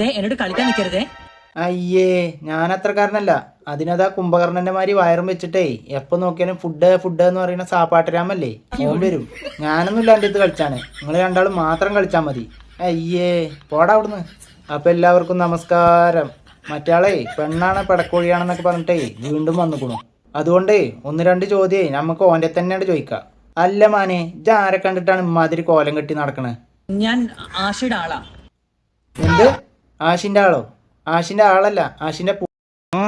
ദേ എന്നോട് കളിക്കാൻ നിൽക്കരുതേ അയ്യേ ഞാൻ അത്രക്കാരനല്ല അതിനതാ കുംഭകർണന്റെ മാതിരി വയറും വെച്ചിട്ടേ. എപ്പോ നോക്കിയാലും ഫുഡ് ഫുഡ് എന്ന് പറയുന്ന സാപ്പാട്ടരാമല്ലേ? ഓൻ വരും. ഞാനൊന്നുമില്ല എന്റെ അടുത്ത് കളിച്ചാണ് നിങ്ങൾ രണ്ടാളും മാത്രം കളിച്ചാൽ മതി. അയ്യേ പോടാ അവിടുന്ന്. അപ്പൊ എല്ലാവർക്കും നമസ്കാരം. മറ്റാളെ പെണ്ണാണ് പടക്കോഴിയാണെന്നൊക്കെ പറഞ്ഞിട്ടേ വീണ്ടും വന്നുക്കുണു. അതുകൊണ്ടേ ഒന്ന് രണ്ട് ചോദ്യേ നമുക്ക് ഓന്റെ തന്നെയാണ് ചോദിക്കാം. അല്ല മാനെ ആരെ കണ്ടിട്ടാണ് ഇമ്മാതിരി കോലം കെട്ടി നടക്കണേ? ഞാൻ ആശയുടെ ആളാ. എന്ത്? ആഷിന്റെ ആളോ? ആഷിന്റെ ആളല്ല ആഷിന്റെ പൂ-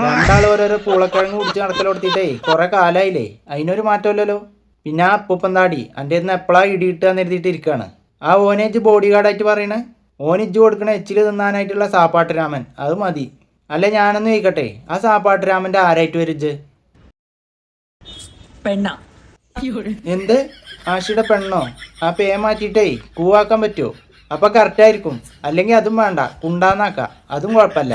രണ്ടാളും ഓരോരോ പൂളക്കിഴങ്ങ് കുടിച്ച് നടക്കലോടത്തിട്ടേ കുറെ കാലായില്ലേ? അതിനൊരു മാറ്റമില്ലല്ലോ. പിന്നെ ആ അപ്പൂപ്പന്താടി എന്റെ നിന്ന് എപ്പോഴാ ഇടിയിട്ടാന്ന് എഴുതിയിട്ട് ഇരിക്കാണ്. ആ ഓനേജ് ബോഡി ഗാർഡായിട്ട് പറയണേ? ഓനിജ് കൊടുക്കണ എച്ചിൽ തിന്നാനായിട്ടുള്ള സാപ്പാട്ട് രാമൻ അത് മതി. അല്ല ഞാനൊന്ന് ചോദിക്കട്ടെ ആ സാപ്പാട്ട് രാമന്റെ ആരായിട്ട് വരിജ് പെണ്ണ. എന്ത്? ആഷിയുടെ പെണ്ണോ? ആ പേ മാറ്റിയിട്ടേ കൂവാക്കാൻ പറ്റുമോ അപ്പൊ കറക്റ്റ് ആയിരിക്കും. അല്ലെങ്കിൽ അതും വേണ്ട. കുണ്ടാന്നാക്ക. അതും കുഴപ്പമില്ല.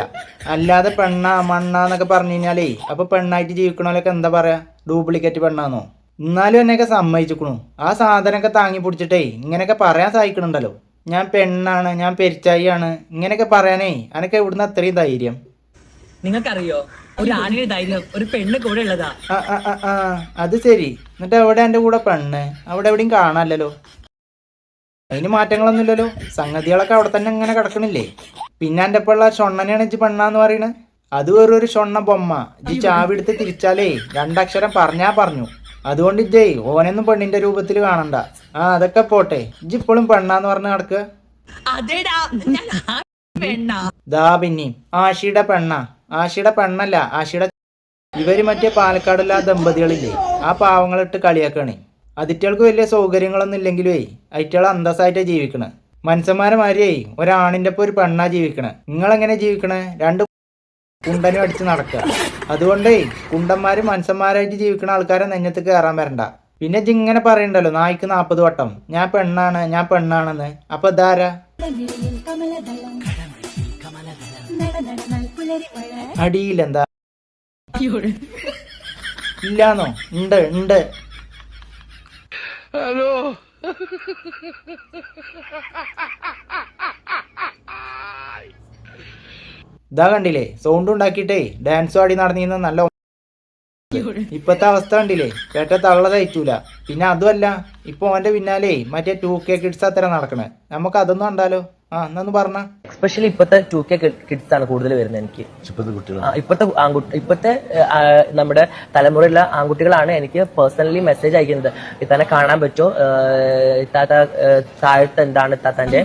അല്ലാതെ പെണ്ണ മണ്ണ എന്നൊക്കെ പറഞ്ഞു കഴിഞ്ഞാലേ അപ്പൊ പെണ്ണായിട്ട് ജീവിക്കണോലൊക്കെ എന്താ പറയാ? ഡ്യൂപ്ലിക്കേറ്റ് പെണ്ണാന്നോ? എന്നാലും എന്നെയൊക്കെ സമ്മതിച്ചിക്കണു ആ സാധനമൊക്കെ താങ്ങി പിടിച്ചിട്ടേ ഇങ്ങനെയൊക്കെ പറയാൻ സഹായിക്കണുണ്ടല്ലോ ഞാൻ പെണ്ണാണ് ഞാൻ പെരിച്ചായിയാണ്. ഇങ്ങനെയൊക്കെ പറയാനേ അനക്ക് ഇവിടുന്ന് അത്രയും ധൈര്യം. നിങ്ങൾക്കറിയോ? ഒരു ആണിന് ധൈര്യം ഒരു പെണ്ണ് കൂടെ ഉള്ളതാ. അത് ശരി. എന്നിട്ട് എവിടെ എന്റെ കൂടെ പെണ്ണ്? അവിടെ എവിടെയും കാണാനല്ലോ അതിന് മാറ്റങ്ങളൊന്നുമില്ലല്ലോ. സംഗതികളൊക്കെ അവിടെ തന്നെ ഇങ്ങനെ കിടക്കണില്ലേ? പിന്നെ എന്റെ പിള്ള ഷൊണ്ണനെയാണ് ഇജ്ജ് പെണ്ണാന്ന് പറയണത് അത് വെറൊരു ഷൊണ്ണ ബൊമ്മ. ഇജ്ജ് ചാവി എടുത്ത് തിരിച്ചാലേ രണ്ടക്ഷരം പറഞ്ഞാ പറഞ്ഞു. അതുകൊണ്ട് ഇജ്ജേ ഓനൊന്നും പെണ്ണിന്റെ രൂപത്തിൽ കാണണ്ട. ആ അതൊക്കെ പോട്ടെ. ഇജ്ജ് ഇപ്പോഴും പെണ്ണാന്ന് പറഞ്ഞ് നടക്കുക ദാ പിന്നെയും. ആഷിയുടെ പെണ്ണ. ആഷിയുടെ പെണ്ണല്ല ആഷിയുടെ ഇവർ മറ്റേ പാലക്കാടുള്ള ദമ്പതികളില്ലേ? ആ പാവങ്ങളിട്ട് കളിയാക്കാണ്. അതിറ്റകൾക്ക് വലിയ സൗകര്യങ്ങളൊന്നും ഇല്ലെങ്കിലേ അയിറ്റകൾ അന്തസ്സായിട്ടാണ് ജീവിക്കണേ. മനുഷ്യന്മാരെ മാതിരിയേ ഒരാണിന്റെ ഒപ്പം ഒരു പെണ്ണാ ജീവിക്കണേ. നിങ്ങളെങ്ങനെ ജീവിക്കണേ? രണ്ട് കുണ്ടനും അടിച്ച് നടക്കുക. അതുകൊണ്ടേ കുണ്ടന്മാരും മനുഷ്യന്മാരായിട്ട് ജീവിക്കുന്ന ആൾക്കാരെ നെഞ്ഞത്ത് കയറാൻ വരണ്ട. പിന്നെ ജിങ്ങനെ ഇങ്ങനെ പറയണ്ടല്ലോ നായ്ക്ക് നാൽപ്പത് വട്ടം. ഞാൻ പെണ്ണാണ് ഞാൻ പെണ്ണാണെന്ന്. അപ്പൊ ഇതാരാ? അടിയില്ല എന്താ അടിയിലെന്താ ഇല്ലാന്നോ? ഉണ്ട് ഉണ്ട്. ഇതാ കണ്ടില്ലേ സൗണ്ട് ഉണ്ടാക്കിയിട്ടേ ഡാൻസ് ആടി നടന്നിരുന്ന നല്ല ഇപ്പത്തെ അവസ്ഥ കണ്ടില്ലേ കേട്ട തള്ള തയ്ച്ചൂല. പിന്നെ അതുമല്ല ഇപ്പൊ അവന്റെ പിന്നാലെ മറ്റേ ടൂ കെ കിഡ്സ് അത്ര നടക്കണേ. നമുക്ക് അതൊന്നും കണ്ടാലോ? ആ എന്നൊന്ന് പറഞ്ഞ? എസ്പെഷ്യലി ഇപ്പത്തെ ടു കെ കിഡ്സ് ആണ് കൂടുതൽ വരുന്നത് എനിക്ക്. ആ, ഇപ്പോഴത്തെ ആൺകുട്ടി ഇപ്പോഴത്തെ ആ, നമ്മുടെ തലമുറയിലുള്ള ആൺകുട്ടികളാണ് എനിക്ക് പേഴ്സണലി മെസ്സേജ് അയക്കുന്നത്. ഇത്തന്നെ കാണാൻ പറ്റുമോ ഇത്താത്ത ആ, താഴത്ത് എന്താണ് ഇത്താത്തന്റെ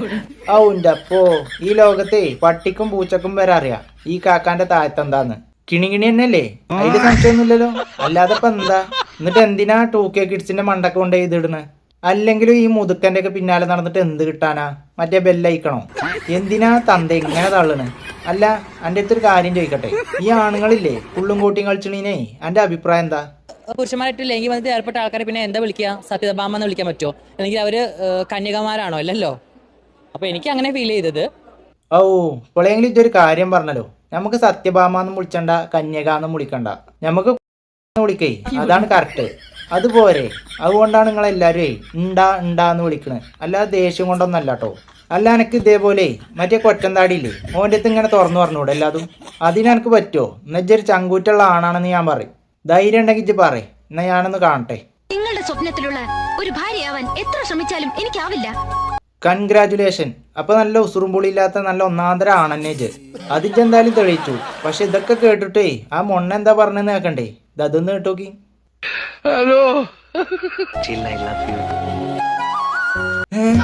ന്റെ അപ്പോ ഈ ലോകത്തെ പട്ടിക്കും പൂച്ചക്കും വരെ അറിയാം. ഈ കാക്കാന്റെ താഴത്തെന്താന്ന് കിണികിണി തന്നെയല്ലേ? അതിൽ സംശയമൊന്നുമില്ലല്ലോ. അല്ലാതെ ഇപ്പൊ എന്താ? എന്നിട്ട് എന്തിനാ ടൂ കെ കിഡ്സിന്റെ മണ്ടൊക്കെ കൊണ്ട് ഇതിടണ് അല്ലെങ്കിലും ഈ മുതുക്കന്റെ ഒക്കെ പിന്നാലെ നടന്നിട്ട് എന്ത് കിട്ടാനാ? മറ്റേ ബെല്ലയിക്കണോ? എന്തിനാ തന്ത ഇങ്ങനെ തള്ളണ്? അല്ല എന്റെ അടുത്തൊരു കാര്യം ചോദിക്കട്ടെ. ഈ ആണുങ്ങളില്ലേ പുള്ളും കൂട്ടിയും കളിച്ചണീനെ എന്റെ അഭിപ്രായം എന്താ? പുരുഷന്മാരായിട്ട് ലൈംഗിക ബന്ധത്തിൽ ഏർപ്പെട്ട ആൾക്കാരെ പിന്നെ എന്താ വിളിക്കുക? സത്യതഭാമ എന്ന് വിളിക്കാൻ പറ്റുമോ? അല്ലെങ്കിൽ അവർ കന്യകമാരാണോ അല്ലല്ലോ? അപ്പൊ എനിക്ക് അങ്ങനെ ഫീൽ ചെയ്തത്. ഓ ഇപ്പോഴെങ്കിലും ഇതൊരു കാര്യം പറഞ്ഞല്ലോ. നമുക്ക് സത്യഭാമാന്നും വിളിച്ചണ്ട കന്യകാന്നും വിളിക്കണ്ട. നമുക്ക് വിളിക്കേ. അതാണ് കറക്റ്റ് അതുപോരെ അതുകൊണ്ടാണ് നിങ്ങൾ എല്ലാവരും ഉണ്ടാ ഉണ്ടാന്ന് വിളിക്കണത് അല്ലാതെ ദേഷ്യം കൊണ്ടൊന്നല്ല കേട്ടോ അല്ല എനിക്ക് ഇതേപോലെ മറ്റേ കൊറ്റന്താടിയില്ലേ ഓന്റെ അടുത്ത് ഇങ്ങനെ തുറന്നു പറഞ്ഞൂടെ എല്ലാതും? അതിനെനക്ക് പറ്റുമോ എന്നുവെച്ചൊരു ചങ്കൂറ്റുള്ള ആണാണെന്ന് ഞാൻ പറയും. ധൈര്യം ഉണ്ടെങ്കിൽ ഇജ്ജ് പറയും. എന്നാ ഞാനൊന്ന് കാണട്ടെ. നിങ്ങളുടെ സ്വപ്നത്തിലുള്ള ഒരു ഭാര്യയാവാൻ എത്ര ശ്രമിച്ചാലും എനിക്കാവില്ല. കൺഗ്രാറ്റുലേഷൻ അപ്പൊ നല്ല ഉസുറുമ്പുളി ഇല്ലാത്ത നല്ല ഒന്നാന്തര ആണെന്നേജ് അതിജ് എന്തായാലും തെളിയിച്ചു. പക്ഷെ ഇതൊക്കെ കേട്ടിട്ടേ ആ മൊണ്ണ എന്താ പറഞ്ഞെന്ന് കേക്കണ്ടേ? ഇത് അതൊന്ന് കേട്ടോക്കി. ഏ?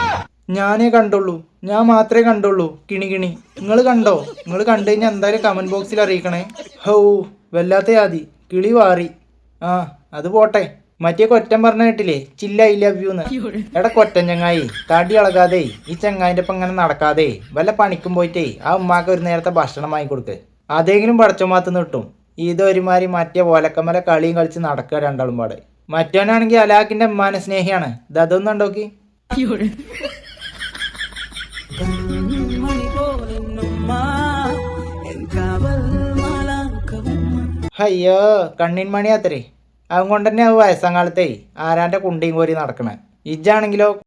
ഞാനേ കണ്ടുള്ളൂ. ഞാൻ മാത്രമേ കണ്ടുള്ളൂ. കിണി കിണി. നിങ്ങൾ കണ്ടോ? നിങ്ങൾ കണ്ടു കഴിഞ്ഞാൽ എന്തായാലും കമന്റ് ബോക്സിൽ അറിയിക്കണേ. ഹോ വല്ലാത്ത യാതി കിളി വാറി. ആ അത് പോട്ടെ. മറ്റേ കൊറ്റൻ പറഞ്ഞ കേട്ടില്ലേ? ചില്ല ഐ ലവ് യു എന്ന് എടാ കൊറ്റൻ ചങ്ങായി. തടി ഇളകാതെ ഈ ചങ്ങായിന്റെ ഒപ്പം ഇങ്ങനെ നടക്കാതെ. വല്ല പണിക്കും പോയിട്ടേ ആ ഉമ്മാക്ക് ഒരു നേരത്തെ ഭക്ഷണം വാങ്ങിക്കൊടുക്ക്. അതെങ്കിലും പടച്ചമാത്തുനിന്ന് കിട്ടും. ഇതൊരുമാതിരി മറ്റേ ഓലക്കമ്മല കളിയും കളിച്ച് നടക്കുക രണ്ടാളും പാട്. മറ്റവനാണെങ്കിൽ അലാഖിന്റെ ഉമ്മാനെ സ്നേഹിയാണ്. ഇത് അതൊന്നും ഉണ്ടോക്കി അയ്യോ കണ്ണിൻ മണി അത്രേ. അവൻ കൊണ്ട് തന്നെ വയസ്സാം കാലത്തെ ആരാന്റെ കുണ്ടിയും കോരി നടക്കണേ. ഇജാണെങ്കിലോ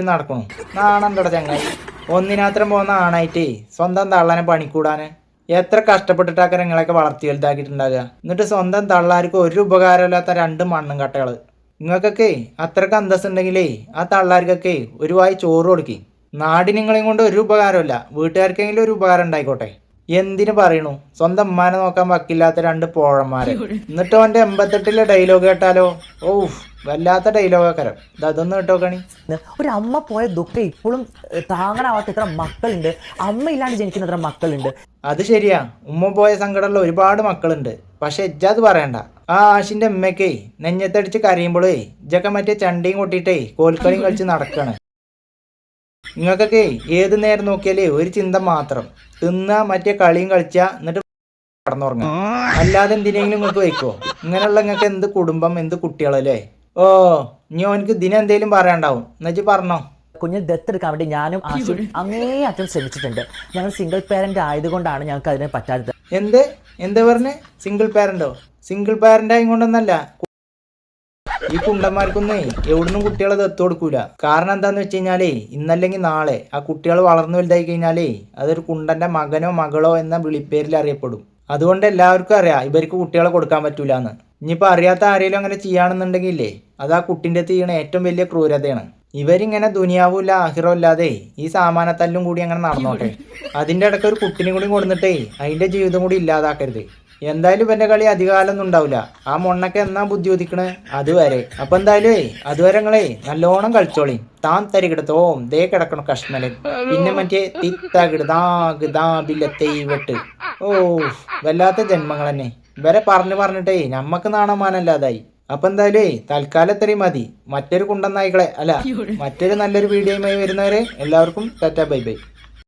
നടക്കണു. നാണം ചങ്ങായി. ഒന്നിനാത്രം പോകുന്ന ആണായിട്ടേ സ്വന്തം തള്ളനെ പണിക്കൂടാന്. എത്ര കഷ്ടപ്പെട്ടിട്ടൊക്കെ നിങ്ങളെയൊക്കെ വളർത്തി വലുതാക്കിയിട്ടുണ്ടാകുക എന്നിട്ട് സ്വന്തം തള്ളാർക്ക് ഒരു ഉപകാരമില്ലാത്ത രണ്ട് മണ്ണും കട്ടകൾ നിങ്ങൾക്കൊക്കെ അത്രയ്ക്ക് അന്തസ് ഉണ്ടെങ്കിലേ ആ തള്ളാർക്കൊക്കെ ഒരു വായി ചോറ് കൊടുക്കി. നാടിനിങ്ങളെയും കൊണ്ട് ഒരു ഉപകാരമില്ല വീട്ടുകാർക്കെങ്കിലും ഒരു ഉപകാരം ഉണ്ടായിക്കോട്ടെ. എന്തിനു പറയണു? സ്വന്തം ഉമ്മാനെ നോക്കാൻ വക്കില്ലാത്ത രണ്ട് പോഴന്മാരെ. എന്നിട്ട് അവന്റെ എൺപത്തെട്ടിലെ ഡയലോഗ് കേട്ടാലോ? ഓ വല്ലാത്ത ഡയലോഗ് ഡയലോഗാക്കരം അതൊന്ന് കേട്ടോക്കണി ഒരു അമ്മ പോയ ദുഃഖം ഇപ്പോഴും താങ്ങാനാവാത്ത എത്ര മക്കളുണ്ട്. അമ്മ ഇല്ലാണ്ട് ജനിക്കുന്ന എത്ര മക്കളുണ്ട്. അത് ശരിയാ. ഉമ്മ പോയ സങ്കടമുള്ള ഒരുപാട് മക്കളുണ്ട്. പക്ഷെ എജ്ജാത് പറയണ്ട. ആ ആശിന്റെ ഉമ്മയ്ക്കേ നെഞ്ഞത്തടിച്ച് കരയുമ്പോഴേ ഇജക്കെ മറ്റേ ചണ്ടിയും കൊട്ടിയിട്ടേ കോൽക്കളിയും കളിച്ച് നടക്കാണ്. നിങ്ങൾക്കൊക്കെ ഏത് നേരം നോക്കിയാലേ ഒരു ചിന്ത മാത്രം. തിന്ന മറ്റേ കളിയും കളിച്ച എന്നിട്ട് കടന്നുറങ്ങും. അല്ലാതെ എന്തിനെങ്കിലും നിങ്ങൾക്ക് വയ്ക്കോ? ഇങ്ങനെയുള്ള നിങ്ങൾക്ക് എന്ത് കുടുംബം എന്ത് കുട്ടികളല്ലേ ഓ ഇനി ഓനക്ക് ഇതിനെന്തേലും പറയാണ്ടാവും എന്നുവെച്ച് പറഞ്ഞോ. ഡെത്ത് ദത്തെടുക്കാൻ വേണ്ടി ഞാനും ആശും അങ്ങേ അറ്റം ശ്രമിച്ചിട്ടുണ്ട്. ഞങ്ങൾ സിംഗിൾ പേരന്റ് ആയതുകൊണ്ടാണ് ഞങ്ങൾക്ക് അതിനെ പറ്റാത്തത്. എന്ത്? എന്താ പറഞ്ഞേ? സിംഗിൾ പേരന്റോ സിംഗിൾ പാരന്റ് ആയിക്കൊണ്ടൊന്നല്ല ഈ കുണ്ടന്മാർക്കൊന്നേ എവിടുന്നും കുട്ടികളെ ദത്ത് കൊടുക്കൂല. കാരണം എന്താന്ന് വെച്ച് കഴിഞ്ഞാലേ ഇന്നല്ലെങ്കിൽ നാളെ ആ കുട്ടികൾ വളർന്നു വലുതായി കഴിഞ്ഞാലേ അതൊരു കുണ്ടന്റെ മകനോ മകളോ എന്ന വിളിപ്പേരിൽ അറിയപ്പെടും. അതുകൊണ്ട് എല്ലാവർക്കും അറിയാം ഇവർക്ക് കുട്ടികളെ കൊടുക്കാൻ പറ്റൂല എന്ന് ഇനിയിപ്പോൾ അറിയാത്ത ആരെങ്കിലും അങ്ങനെ ചെയ്യുകയാണെന്നുണ്ടെങ്കിലേ അത് ആ കുട്ടിന്റെ ചെയ്യണ ഏറ്റവും വലിയ ക്രൂരതയാണ്. ഇവരിങ്ങനെ ദുനിയാവും ആഹിറോ ഇല്ലാതെ ഈ സാമാനത്തല്ലും കൂടി അങ്ങനെ നടന്നോട്ടെ. അതിന്റെ ഇടയ്ക്ക് ഒരു കുട്ടിനെ കൂടി കൊടുത്തിട്ടേ അതിന്റെ ജീവിതം കൂടി ഇല്ലാതാക്കരുത്. എന്തായാലും ഇവന്റെ കളി അധികകാലൊന്നും ഉണ്ടാവില്ല ആ മൊണ്ണൊക്കെ എന്നാ ബുദ്ധി ഒതിക്കണ് അതുവരെ. അപ്പൊ എന്തായാലും അതുവരെ നിങ്ങളെ നല്ലോണം കളിച്ചോളി. താൻ തരികിടത്തോം ദേ കിടക്കണം കഷ്മലൻ പിന്നെ മറ്റേ തിത്തകിടതാ വെട്ട്. ഓ വല്ലാത്ത ജന്മങ്ങൾ തന്നെ. ഇവരെ പറഞ്ഞു പറഞ്ഞിട്ടേ നമ്മക്ക് നാണമാനല്ലാതായി. അപ്പൊ എന്തായാലും തൽക്കാലം ഇത്രയും മതി. മറ്റൊരു കുണ്ടൻ നായ്ക്കളെ അല്ല മറ്റൊരു നല്ലൊരു വീഡിയോയുമായി വരുന്നവരെ എല്ലാവർക്കും ടാറ്റാ ബൈ ബൈ.